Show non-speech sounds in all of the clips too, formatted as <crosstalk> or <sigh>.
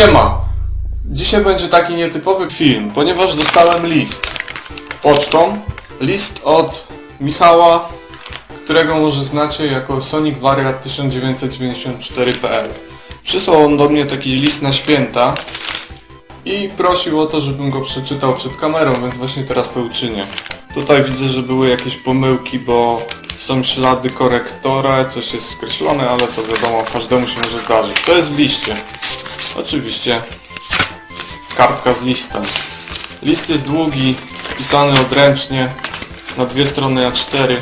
Siema! Dzisiaj będzie taki nietypowy film, ponieważ dostałem list pocztą. List od Michała, którego może znacie jako Sonic Wariat 1994.pl. Przysłał on do mnie taki list na święta i prosił o to, żebym go przeczytał przed kamerą, więc właśnie teraz to uczynię. Tutaj widzę, że były jakieś pomyłki, bo są ślady korektora, coś jest skreślone, ale to wiadomo, każdemu się może zdarzyć. Co jest w liście? Oczywiście kartka z listem. List jest długi, pisany odręcznie, na dwie strony A4,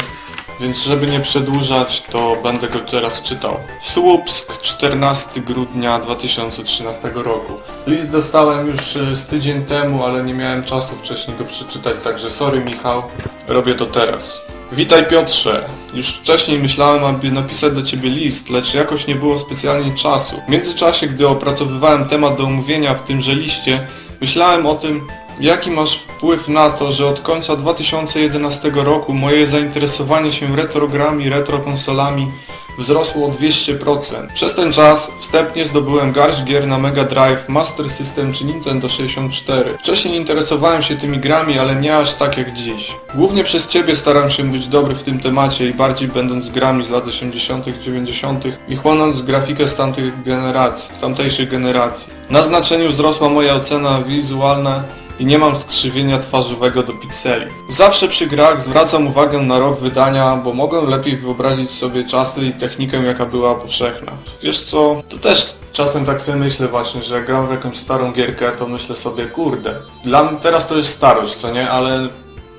więc żeby nie przedłużać, to będę go teraz czytał. Słupsk, 14 grudnia 2013 roku. List dostałem już e, z tydzień temu, ale nie miałem czasu wcześniej go przeczytać, także sorry Michał, robię to teraz. Witaj Piotrze. Już wcześniej myślałem, aby napisać do Ciebie list, lecz jakoś nie było specjalnie czasu. W międzyczasie, gdy opracowywałem temat do omówienia w tymże liście, myślałem o tym, jaki masz wpływ na to, że od końca 2011 roku moje zainteresowanie się retrogrami, retrokonsolami wzrosło o 200%. Przez ten czas wstępnie zdobyłem garść gier na Mega Drive, Master System czy Nintendo 64. Wcześniej interesowałem się tymi grami, ale nie aż tak jak dziś. Głównie przez Ciebie staram się być dobry w tym temacie i bardziej będąc grami z lat 80., 90. i chłonąc grafikę z tamtych generacji, z generacji. Na znaczeniu wzrosła moja ocena wizualna i nie mam skrzywienia twarzowego do pikseli. Zawsze przy grach zwracam uwagę na rok wydania, bo mogę lepiej wyobrazić sobie czasy i technikę jaka była powszechna. Wiesz co, to też czasem tak sobie myślę właśnie, że jak gram w jakąś starą gierkę, to myślę sobie, kurde, dla mnie teraz to jest starość, co nie, ale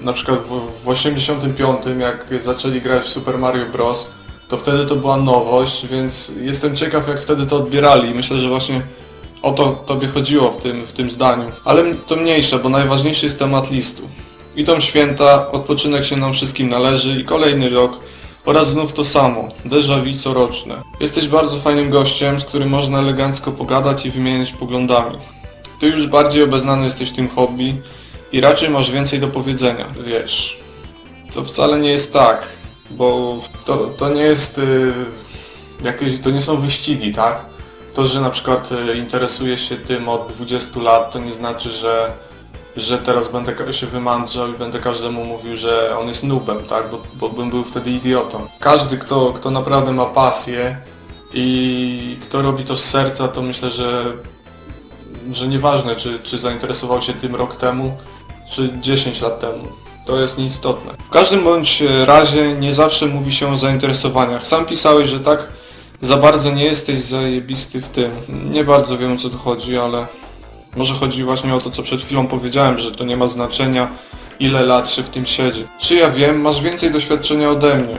na przykład w, w 85 jak zaczęli grać w Super Mario Bros, to wtedy to była nowość, więc jestem ciekaw jak wtedy to odbierali myślę, że właśnie o to tobie chodziło w tym, w tym zdaniu. Ale to mniejsze, bo najważniejszy jest temat listu. Idą święta, odpoczynek się nam wszystkim należy i kolejny rok oraz znów to samo, déjà vu coroczne. Jesteś bardzo fajnym gościem, z którym można elegancko pogadać i wymieniać poglądami. Ty już bardziej obeznany jesteś tym hobby i raczej masz więcej do powiedzenia, wiesz. To wcale nie jest tak, bo to, to nie jest y, jakieś, to nie są wyścigi, tak? To, że na przykład y, interesuję się tym od 20 lat, to nie znaczy, że, że teraz będę się wymądrzał i będę każdemu mówił, że on jest nubem, tak? Bo, bo bym był wtedy idiotą. Każdy, kto, kto naprawdę ma pasję i kto robi to z serca, to myślę, że, że nieważne, czy, czy zainteresował się tym rok temu, czy 10 lat temu. To jest nieistotne. W każdym bądź razie nie zawsze mówi się o zainteresowaniach. Sam pisałeś, że tak za bardzo nie jesteś zajebisty w tym. Nie bardzo wiem o co tu chodzi, ale może chodzi właśnie o to, co przed chwilą powiedziałem, że to nie ma znaczenia, ile lat się w tym siedzi. Czy ja wiem, masz więcej doświadczenia ode mnie.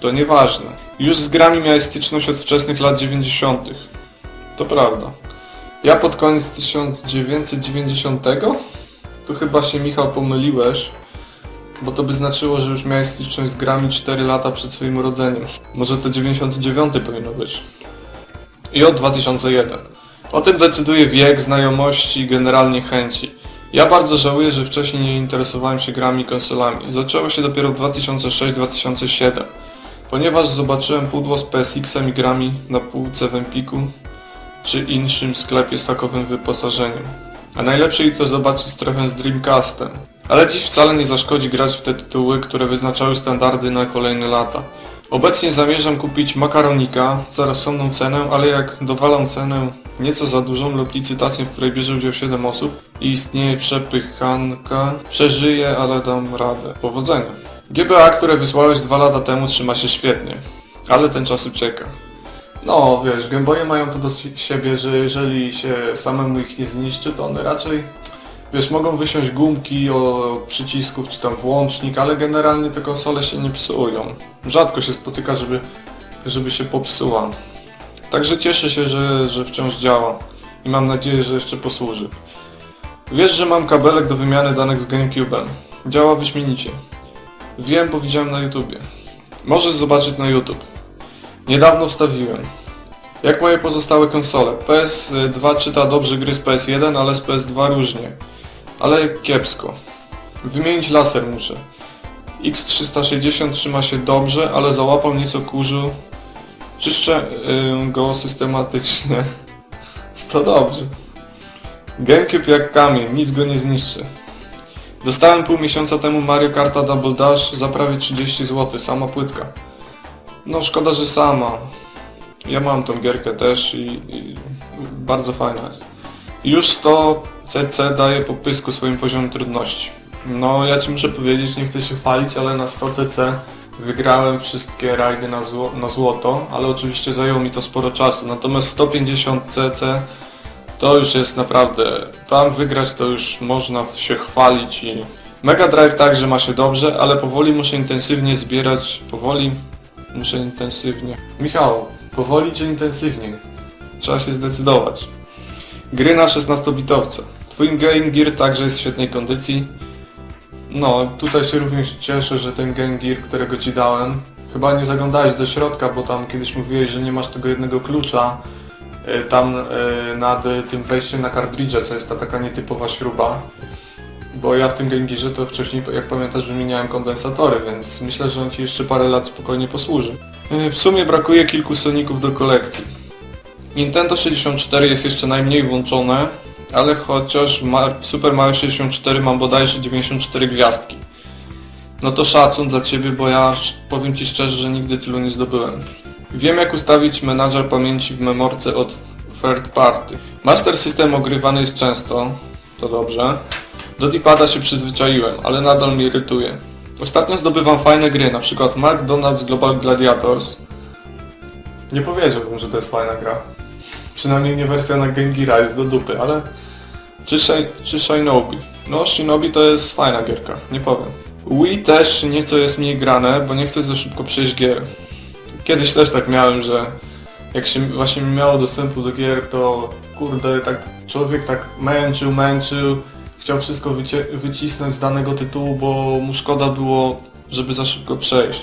To nieważne. Już z grami miałeś styczność od wczesnych lat 90. To prawda. Ja pod koniec 1990? Tu chyba się Michał pomyliłeś. Bo to by znaczyło, że już miałeś styczność z grami 4 lata przed swoim urodzeniem. Może to 99 powinno być. I od 2001. O tym decyduje wiek, znajomości i generalnie chęci. Ja bardzo żałuję, że wcześniej nie interesowałem się grami i konsolami. Zaczęło się dopiero w 2006-2007. Ponieważ zobaczyłem pudło z PSX-em i grami na półce w Empiku czy innym sklepie z takowym wyposażeniem. A najlepiej to zobaczyć trochę z Dreamcastem. Ale dziś wcale nie zaszkodzi grać w te tytuły, które wyznaczały standardy na kolejne lata. Obecnie zamierzam kupić makaronika za rozsądną cenę, ale jak dowalam cenę nieco za dużą lub licytację, w której bierze udział 7 osób i istnieje przepychanka, przeżyję, ale dam radę. Powodzenia. GBA, które wysłałeś dwa lata temu trzyma się świetnie, ale ten czas ucieka. No, wiesz, Gameboye mają to do si- siebie, że jeżeli się samemu ich nie zniszczy, to one raczej, wiesz, mogą wysiąść gumki od przycisków czy tam włącznik, ale generalnie te konsole się nie psują. Rzadko się spotyka, żeby, żeby się popsuła. Także cieszę się, że, że wciąż działa i mam nadzieję, że jeszcze posłuży. Wiesz, że mam kabelek do wymiany danych z GameCube'em. Działa wyśmienicie. Wiem, bo widziałem na YouTubie. Możesz zobaczyć na YouTube. Niedawno wstawiłem. Jak moje pozostałe konsole. PS2 czyta dobrze gry z PS1, ale z PS2 różnie. Ale kiepsko. Wymienić laser muszę. X360 trzyma się dobrze, ale załapał nieco kurzu. Czyszczę yy, go systematycznie. <laughs> To dobrze. Gamecube jak kamień, nic go nie zniszczy. Dostałem pół miesiąca temu Mario Karta Double Dash za prawie 30 zł, sama płytka. No szkoda, że sama. Ja mam tą gierkę też i, i bardzo fajna jest. Już 100 CC daje po pysku swoim poziomem trudności. No ja ci muszę powiedzieć, nie chcę się chwalić, ale na 100 CC wygrałem wszystkie rajdy na, zło na złoto, ale oczywiście zajęło mi to sporo czasu. Natomiast 150 CC to już jest naprawdę, tam wygrać to już można się chwalić i Mega Drive także ma się dobrze, ale powoli muszę intensywnie zbierać, powoli muszę intensywnie. Michał, powoli czy intensywnie? Trzeba się zdecydować. Gry na 16-bitowce. Twój Game Gear także jest w świetnej kondycji. No, tutaj się również cieszę, że ten Game Gear, którego ci dałem, chyba nie zaglądałeś do środka, bo tam kiedyś mówiłeś, że nie masz tego jednego klucza, y, tam y, nad y, tym wejściem na kartridże, co jest ta taka nietypowa śruba. Bo ja w tym Game Gearze to wcześniej, jak pamiętasz, wymieniałem kondensatory, więc myślę, że on ci jeszcze parę lat spokojnie posłuży. W sumie brakuje kilku Soników do kolekcji. Nintendo 64 jest jeszcze najmniej włączone, ale chociaż Super Mario 64 mam bodajże 94 gwiazdki. No to szacun dla Ciebie, bo ja powiem Ci szczerze, że nigdy tylu nie zdobyłem. Wiem jak ustawić menadżer pamięci w memorce od third party. Master System ogrywany jest często, to dobrze. Do D-pada się przyzwyczaiłem, ale nadal mnie irytuje. Ostatnio zdobywam fajne gry, na przykład McDonald's Global Gladiators. Nie powiedziałbym, że to jest fajna gra. Przynajmniej nie wersja na Geara jest do dupy, ale... Czy, czy Shinobi? No, Shinobi to jest fajna gierka, nie powiem. Wii też nieco jest mniej grane, bo nie chcę za szybko przejść gier. Kiedyś też tak miałem, że jak się właśnie miało dostępu do gier, to kurde, tak człowiek tak męczył, męczył, chciał wszystko wycisnąć z danego tytułu, bo mu szkoda było, żeby za szybko przejść.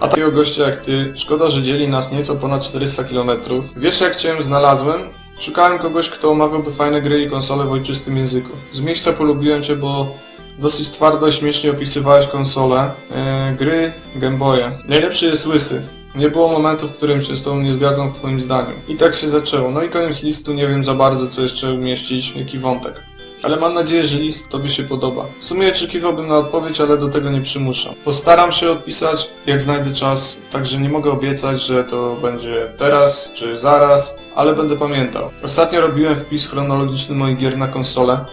A takiego gościa jak ty, szkoda, że dzieli nas nieco ponad 400 km. Wiesz jak cię znalazłem? Szukałem kogoś, kto omawiałby fajne gry i konsole w ojczystym języku. Z miejsca polubiłem cię, bo dosyć twardo i śmiesznie opisywałeś konsole, e, gry, Gameboye. Najlepszy jest Łysy. Nie było momentu, w którym się z tobą nie zgadzam w twoim zdaniu. I tak się zaczęło. No i koniec listu, nie wiem za bardzo co jeszcze umieścić, jaki wątek. Ale mam nadzieję, że list Tobie się podoba. W sumie oczekiwałbym na odpowiedź, ale do tego nie przymuszam. Postaram się odpisać, jak znajdę czas, także nie mogę obiecać, że to będzie teraz czy zaraz, ale będę pamiętał. Ostatnio robiłem wpis chronologiczny moich gier na konsolę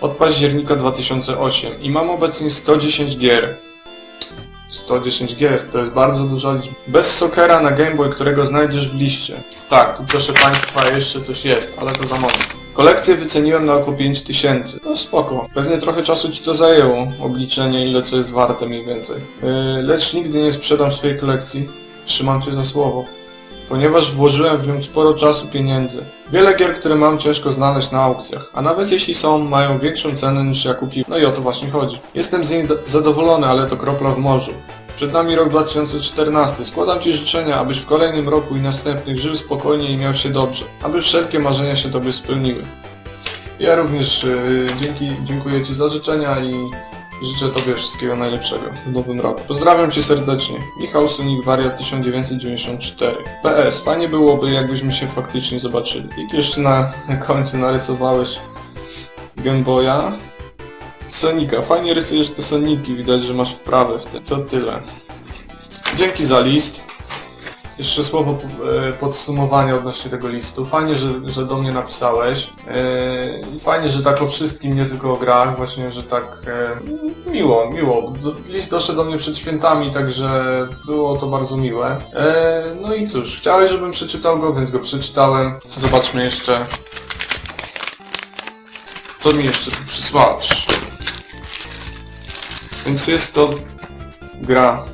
od października 2008 i mam obecnie 110 gier. 110 gier, to jest bardzo duża liczba. Bez Sokera na Game Boy, którego znajdziesz w liście. Tak, tu proszę Państwa jeszcze coś jest, ale to za moment. Kolekcję wyceniłem na około 5000. No spoko. Pewnie trochę czasu Ci to zajęło, obliczenie ile co jest warte mniej więcej. Yy, lecz nigdy nie sprzedam swojej kolekcji. Trzymam Cię za słowo. Ponieważ włożyłem w nią sporo czasu pieniędzy. Wiele gier, które mam ciężko znaleźć na aukcjach, a nawet jeśli są, mają większą cenę niż ja kupiłem. No i o to właśnie chodzi. Jestem z niej zadowolony, ale to kropla w morzu. Przed nami rok 2014. Składam Ci życzenia, abyś w kolejnym roku i następnych żył spokojnie i miał się dobrze. Aby wszelkie marzenia się Tobie spełniły. Ja również yy, dzięki, dziękuję Ci za życzenia i życzę Tobie wszystkiego najlepszego w nowym roku. Pozdrawiam Cię serdecznie. Michał Sunik Wariat 1994. PS. Fajnie byłoby, jakbyśmy się faktycznie zobaczyli. Tu jeszcze na końcu narysowałeś Game Boya. Sonika. Fajnie rysujesz te Soniki. Widać, że masz wprawę w tym. To tyle. Dzięki za list. Jeszcze słowo e, podsumowania odnośnie tego listu. Fajnie, że, że do mnie napisałeś. E, fajnie, że tak o wszystkim, nie tylko o grach. Właśnie, że tak e, miło, miło. List doszedł do mnie przed świętami, także było to bardzo miłe. No i cóż, chciałeś, żebym przeczytał go, więc go przeczytałem. Zobaczmy jeszcze, co mi jeszcze tu przysłałeś. Więc jest to gra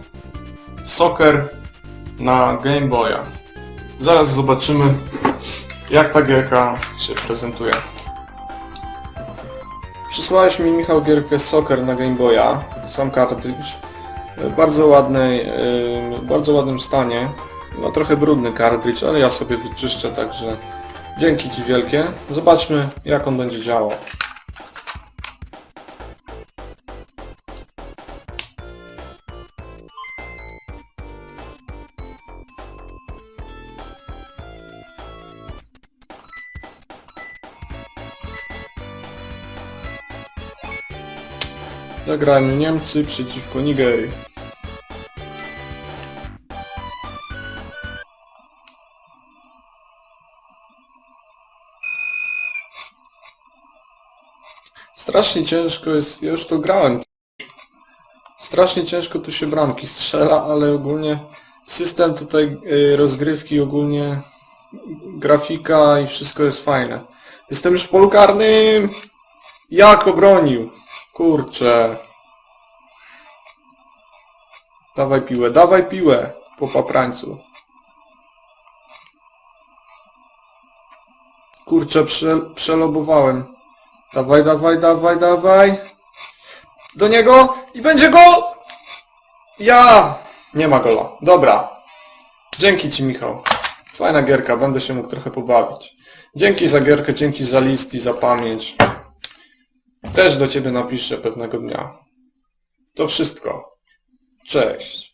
Soccer na Game Boya. Zaraz zobaczymy jak ta gierka się prezentuje. Przysłałeś mi Michał gierkę Soccer na Game Boya, sam kartridż. W bardzo ładnej, bardzo ładnym stanie. No trochę brudny kartridż, ale ja sobie wyczyszczę, także dzięki Ci wielkie. Zobaczmy jak on będzie działał. Zagrajmy Niemcy przeciwko Nigerii. Strasznie ciężko jest, ja już to grałem. Strasznie ciężko tu się bramki strzela, ale ogólnie system tutaj y, rozgrywki, ogólnie grafika i wszystko jest fajne. Jestem już w polu karnym! Jak obronił? Kurczę. Dawaj piłę, dawaj piłę po paprańcu. Kurczę, prze, przelobowałem. Dawaj, dawaj, dawaj, dawaj. Do niego i będzie gol! Ja! Nie ma gola. Dobra. Dzięki Ci, Michał. Fajna gierka, będę się mógł trochę pobawić. Dzięki za gierkę, dzięki za list i za pamięć. Też do Ciebie napiszę pewnego dnia. To wszystko. Cześć.